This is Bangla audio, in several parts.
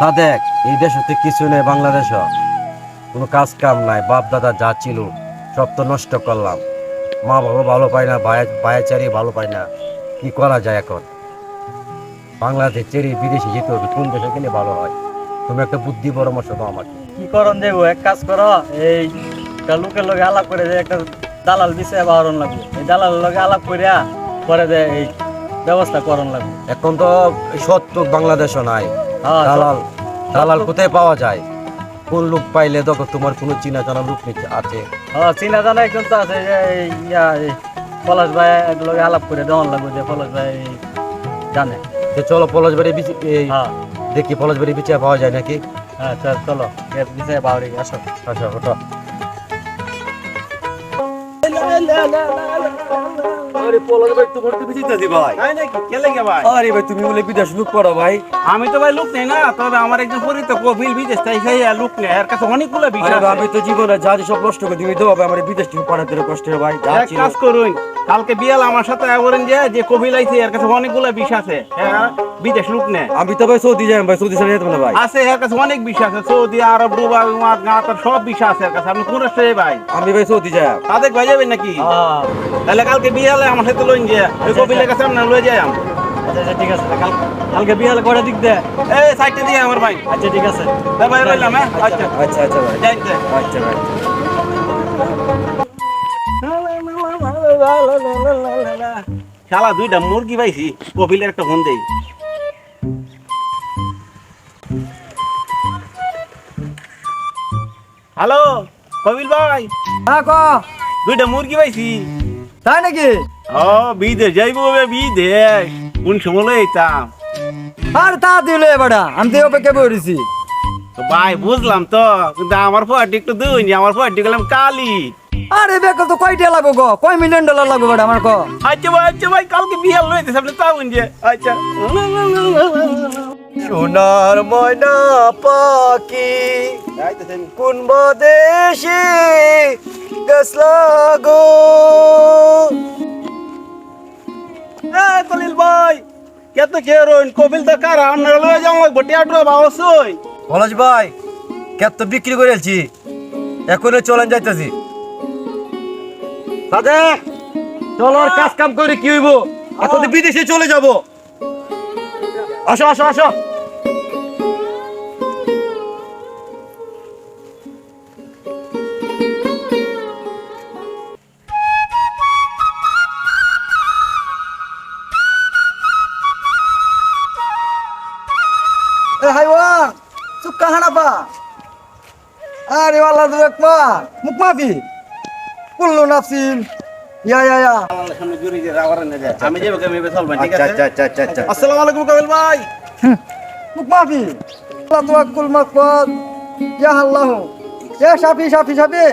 সাদেক এই দেশতে কিছু নেই বাংলাদেশ। কোনো কাজ কাম নাই বাপ দাদা যা ছিল সব তো নষ্ট করলাম। মা বাবা ভালো পায় না ভাইচারি ভালো পায় না কি করা যায় এখন? বাংলাদেশ ছেড়ে বিদেশে যেতে হবে কোন দেশে গেলে ভালো হয়? তুমি একটা বুদ্ধি পরামর্শ দাও আমাকে। কি করন দেবো? এক কাজ করো এই লোকের লগে আলাপ করে যে একটা দালাল বিষয়ে বাহরণ লাগবে। এই দালালের লগে আলাপ করিয়া পরে যে এই ব্যবস্থা করণ লাগবে। এখন তো সত্য বাংলাদেশও নাই। দালাল দালাল কোথায় পাওয়া যায় কোন লোক পাইলে দেখো তোমার কোনো চিনা জানা লোক নিচে আছে হ্যাঁ চিনা জানা একজন তো আছে এই ইয়া পলাশ ভাই লগে আলাপ করে দেওয়ান লাগবে যে পলাশ ভাই জানে যে চলো এই হ্যাঁ দেখি পলাশবাড়ি বিচার পাওয়া যায় নাকি হ্যাঁ চলো এর বিষয়ে বাহরি আসো আচ্ছা ওটা আরে পলাশ ভাই তোমার তো বিচিতা দি ভাই। তাই নাকি? কেলে গে ভাই? আরে ভাই তুমি বলে বিদেশ লোক করো ভাই। আমি তো ভাই লুক নেই না তবে আমার একজন পরিচিত কবিল বিদেশ তাই খাই লুক নেই এর কাছে অনেকগুলো বিষয় আমি তো জীবনে যা যা সব নষ্ট করে দিবি তো আমার বিদেশ থেকে পাঠাতে কষ্ট ভাই এক কাজ করুন কালকে বিয়াল আমার সাথে বলেন যে যে কবিল আইছে এর কাছে অনেকগুলো বিষ আছে। হ্যাঁ? বিদেশ লোক নেই আমি তো ভাই সৌদি যাই ভাই সৌদি ছাড়া যেতাম না ভাই আছে এর কাছে অনেক বিষ আছে সৌদি আরব দুবাই উমাদ গাতার সব বিষ আছে এর কাছে আপনি কোন রাষ্ট্রে ভাই আমি ভাই সৌদি যাই তাদের ভাই যাবেন নাকি হ্যাঁ তাহলে কালকে বিয়ালে আমার সাথে লইন যে ওই কবিলের কাছে আপনার লয়ে যাই আম আচ্ছা আচ্ছা ঠিক আছে কাল কালকে বিহালে কটা দিক দে এই সাইডে দিয়ে আমার ভাই আচ্ছা ঠিক আছে এই ভাই রইলাম হ্যাঁ আচ্ছা আচ্ছা আচ্ছা ভাই যাই যাই। আচ্ছা ভাই শালা দুইটা মুরগি পাইছি কপিলের একটা ফোন দেই হ্যালো কপিল ভাই। হ্যাঁ ক? দুইটা মুরগি পাইছি। তাই নাকি? ও বিদেশ যাইবো বিদেশ কোন সময় এইতাম আর তা দিলে এবারে আমি তো অপেক্ষা করেছি। তো ভাই বুঝলাম তো কিন্তু আমার ফোয়াটি একটু দুই আমার ফোয়াটি গেলাম কালি। আরে বেকার তো কয়টা লাগবো গো কয় মিলিয়ন ডলার লাগবে বেটা আমার ক? আচ্ছা ভাই আচ্ছা ভাই কালকে বিয়াল লইতে সামনে তাউন যে আচ্ছা। সোনার ময়না পাখি কোন দেশে গেছলা গো? কলিল ভাই কত কেরোন কপিল তো কার আমরা লয়ে যাও বটি আটরা বাওসই পলাশ ভাই কেত তো বিক্রি করে আলছি এখনই চলেন যাইতেছি। দাদা চলো আর কাজ কাম করে কি হইব? এখন তো বিদেশে চলে যাব। আসো আসো আসো। এ হাইওয়ান চুপ কাহানা পা। আরে ওয়াল্লা দু এক পা মুখ মাফি কুল্লু নাফসিন। ইয়া ইয়া ইয়া। সামনে জুরি যে রাওয়ার না যায় আমি যাব আমি বেসল ভাই ঠিক আচ্ছা আছে? আচ্ছা আচ্ছা আচ্ছা আসসালামু আলাইকুম কপিল ভাই। মুখ মাফি আল্লাহ তাওয়াক্কুল মাকবাদ ইয়া আল্লাহ। ইয়া শাফি শাফি শাফি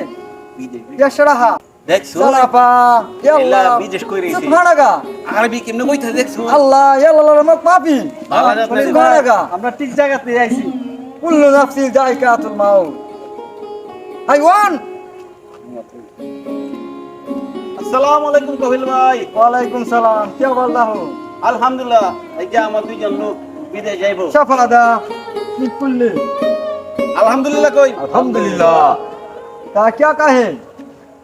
ইয়া শারাহা আমরা ঠিক জায়গাতে আইছি। কুল্লু নাফসি জায়গাতুল ওয়ান। আসসালামু আলাইকুম ভাই। ওয়ালাইকুম আলহামদুলিল্লাহ আমার বিদেশ কি আলহামদুলিল্লাহ কই। আলহামদুলিল্লাহ। তা কি কাহে?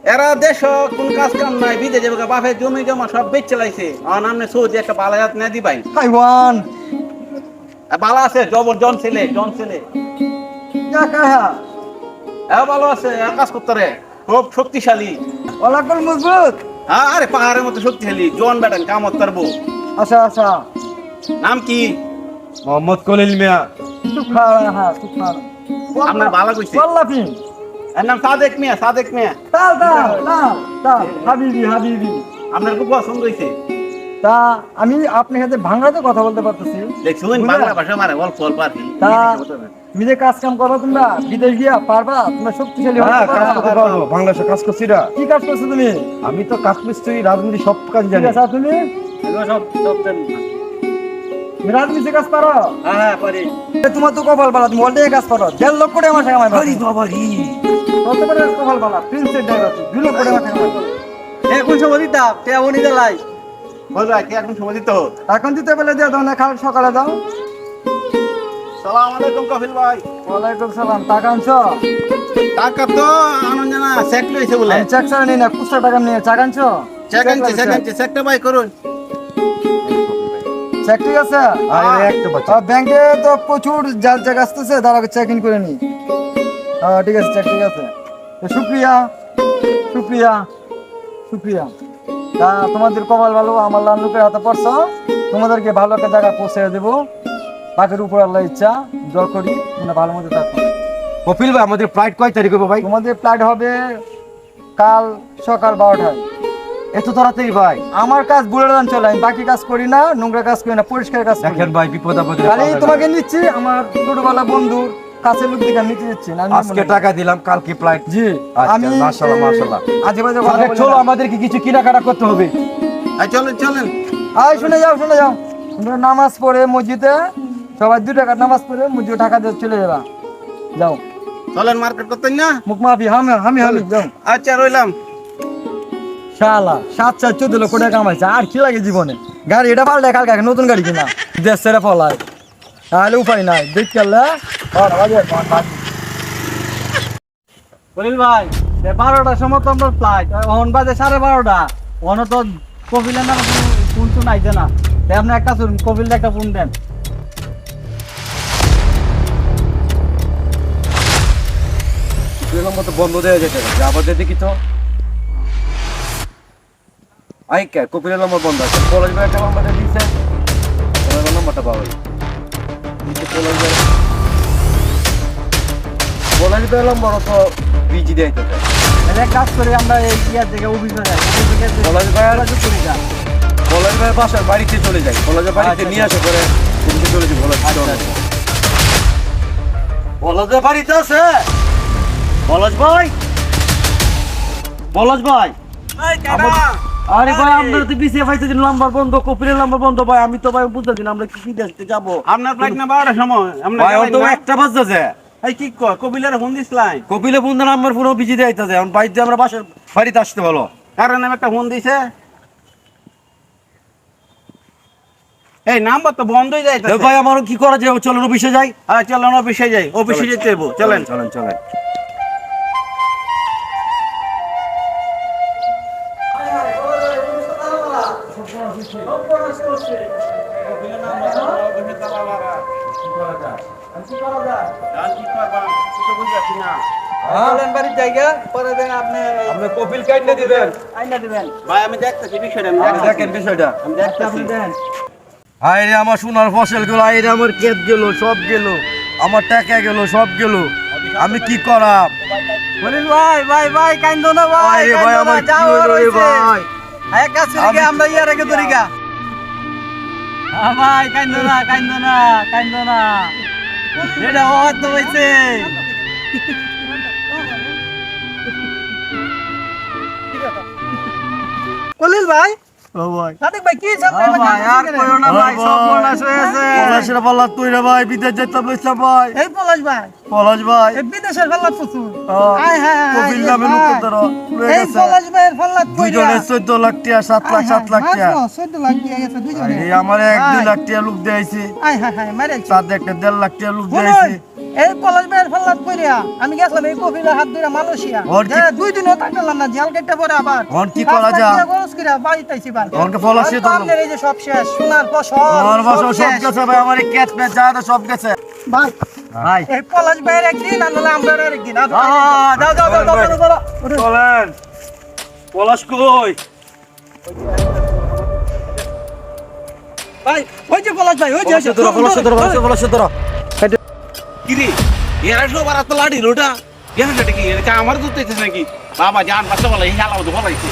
এরা দেশ কোন কাজ কাম নাই বিদে যাবে বাপে জমি জমা সব বেচ চালাইছে। আর নামে সৌদি একটা বালা জাত না দিবাই। হাইওয়ান। বালা আছে জবর জন ছেলে জন ছেলে। ভালো আছে কাজ করতে রে খুব শক্তিশালী। অলাকল মজবুত। হ্যাঁ আরে পাহাড়ের মতো শক্তিশালী জন ব্যাটান কামত পারব আচ্ছা আচ্ছা। নাম কি? মোহাম্মদ কলিল মিয়া। সুখারা হ্যাঁ সুখারা আপনার বালা কইছে। এর নাম সাদেক মিয়া সাদেক মিয়া। হাবিবি হাবিবি। আপনার খুব পছন্দ হয়েছে। তা আমি আপনার সাথে বাংলাতে কথা বলতে পারতেছি। দেখছুন? বাংলা ভাষা মারে অল্প অল্প আর কি। তা তুমি যে কাজ কাম করো তোমরা বিদেশ গিয়া পারবা তোমরা শক্তিশালী হ্যাঁ কাজ করতে পারব বাংলাদেশে কাজ করছি না। কি কাজ করছ তুমি? আমি তো কাজ মিস্ত্রি রাজনীতি সব কাজ জানি। আর তুমি? সব সব জানি। রাজনীতি কাজ পারো হ্যাঁ হ্যাঁ পারি। তোমার তো কপাল বালা তুমি কাজ পারো দেড় লক্ষ টাকা মাসে কামাই পারো বাবা রে কত কপাল বালা প্রিন্সের ড্রাইভার তুই দুই লক্ষ টাকা মাসে কামাই পারো এখন সময় দিতাম তে উনি দেলাই বলবা কি এখন সময় দিত এখন দিতে পেলে দিয়ে দাও না কাল সকালে দাও। সালাম আলাইকুম কফিল ভাই। ওয়ালাইকুম সালাম টাকা আনছো? টাকা তো আনন্দ না চেক লইছে বলে। চেক ছাড়া নিই না খুচরা টাকা নিয়ে টাকা আনছো? চেক আনছে চেক আনছে চেকটা ভাই করুন। চেক ঠিক আছে? আরে একটা বাচ্চা। আর ব্যাংকে তো প্রচুর যার জায়গা আসতেছে তারা চেক ইন করে নি ঠিক আছে চেক ঠিক আছে। শুক্রিয়া শুক্রিয়া শুক্রিয়া তা তোমাদের কপাল ভালো আমার লাল লোকের হাতে পড়ছো তোমাদেরকে ভালো একটা জায়গা পৌঁছে দেবো। বাকির উপর আল্লাহ ইচ্ছা দর করি তোমরা ভালো মতো থাকো। কপিল ভাই আমাদের ফ্লাইট কয় তারিখ হবে ভাই? তোমাদের ফ্লাইট হবে কাল সকাল বারোটায়। এত তাড়াতাড়ি ভাই? আমার কাজ বুড়ে দান চলে আমি বাকি কাজ করি না নোংরা কাজ করি না পরিষ্কার কাজ দেখেন ভাই বিপদ আপদে খালি তোমাকে নিচ্ছি আমার ছোটবেলা বন্ধুর কাছে লোক দিকে নিতে যাচ্ছি না আমি আজকে টাকা দিলাম কালকে ফ্লাইট জি আচ্ছা, আমি মাশাআল্লাহ, মাশাআল্লাহ। আজে বাজে কথা চলো। আমাদেরকে কিছু কেনাকাটা করতে হবে। এই চলেন চলেন। আয় শুনে যাও শুনে যাও। তোমরা নামাজ পড়ে মসজিদে সবাই দু টাকা নামাজ পড়ে মসজিদে টাকা দিয়ে চলে যাবা। যাও। চলেন মার্কেট করতেন না? মুখ মাফি হামি হামি হামি যাও। আচ্ছা রইলাম। শালা সাত চার চোদ্দ লক্ষ টাকা কামাইছে। আর কি লাগে জীবনে? গাড়ি এটা পাল্টায় কালকে নতুন গাড়ি কিনা। দেশ ছেড়ে ফলায় তাহলে উপায় নাই। দেখ খেললে বলিল, ভাই বারোটার সময় তো আমরা ফ্লাইট বাজে সাড়ে বারোটা। অন তো কপিলের না ফোন টুন আইছে না। আপনি একটা শুনুন কপিল একটা ফোন দেন। তো বন্ধ দেওয়া যেতে আবার দেখি তো। কে, কপিলের নম্বর বন্ধ আছে। কলেজ দিয়েছে। নম্বরটা যায় নিচে ভাই নম্বর তো বিজি দেয় তো এক কাজ করে আমরা এই ইয়ার থেকে যাই। ভাই আর যোগাযোগ করি যা। কলেজ ভাই বাসার বাড়িতে চলে বাড়িতে আচ্ছা, নিয়ে আসে তুমি চলে বাড়িতে আছে? ভাই? ভাই? আরে ভাই আমরা তো পিছিয়ে নাম্বার বন্ধ কপিলের নাম্বার বন্ধ ভাই। আমি তো ভাই বুঝতে দিন আমরা কি দেখতে যাব? আপনার ফ্লাইট না সময়? ভাই তো একটা বাজতেছে। এই কি কয়? কবিলার ফোন দিছিলাই কপিলে বন্ধু নাম্বার পুরো বিজি দিয়ে আইতাছে। এখন বাড়িতে আমরা বাসার বাড়িতে আসতে ভালো কারণ আমি একটা ফোন দিছে। এই নাম্বার তো বন্ধই যাইতে ভাই আমার কি করা যায়? চলেন অফিসে যাই। হ্যাঁ চলেন অফিসে যাই। অফিসে যেতে হইবো, চলেন চলেন। চলেন চলেন বাড়ির জায়গা পরে দেন আপনি আপনি কপিল কাইন্ডে দিবেন। আইনা দিবেন ভাই আমি দেখতেছি বিষয়টা আমি দেখেন বিষয়টা। আমি দেখতেছি। দেন আইরে আমার সোনার ফসলগুলো আইরে আমার ক্ষেত গেল সব গেল। আমার টাকা গেল সব গেল। আমি কি করাম? বলিল ভাই ভাই ভাই কাইন্দ না ভাই আরে ভাই আমার কি হলো রে ভাই? এক কাজ করি আমরা ইয়া রেখে ধরি গা। হ্যাঁ ভাই কাইন্দ না কাইন্দ না কাইন্দ না এটা হওয়ার তো হয়েছে ভাই আমার এক দুই লাখ টাকা লোক দিয়েছে তার একটা দেড় লাখ টিয়া লোক দিয়েছে এই পলাশ ভাইয়ের ফাল্লাত কইরা আমি গেছিলাম এই কফিলের হাত ধরে মালয়েশিয়া। ওর দুই দিনও থাকলাম না জেল কেটে পরে আবার। ওর কি করা খরচ কইরা বাড়িতে আইছি ভাই ওরকে পলাশি তো। আপনার এই যে সব শেষ সোনার ফসল আমার বাসা সব গেছে ভাই আমার ক্যাট ম্যাচ যা সব গেছে। ভাই ভাই। এই পলাশ ভাইয়ের একদিন আর নাহলে আমরা একদিন আর- যাও যাও যাও যাও যাও, যাও, যাও। চলেন। পলাশ কই? ভাই ওই যে পলাশ ভাই ওই যে পলাশ ধরো পলাশ ধরো, পলাশ ধরো। কিরে এরা সব আর তো লাড়ি রোটা এরা কি এটা আমার দুধ দিতেছে নাকি বাবা জান বাচ্চা বলে এই হালাও তো বলাইছে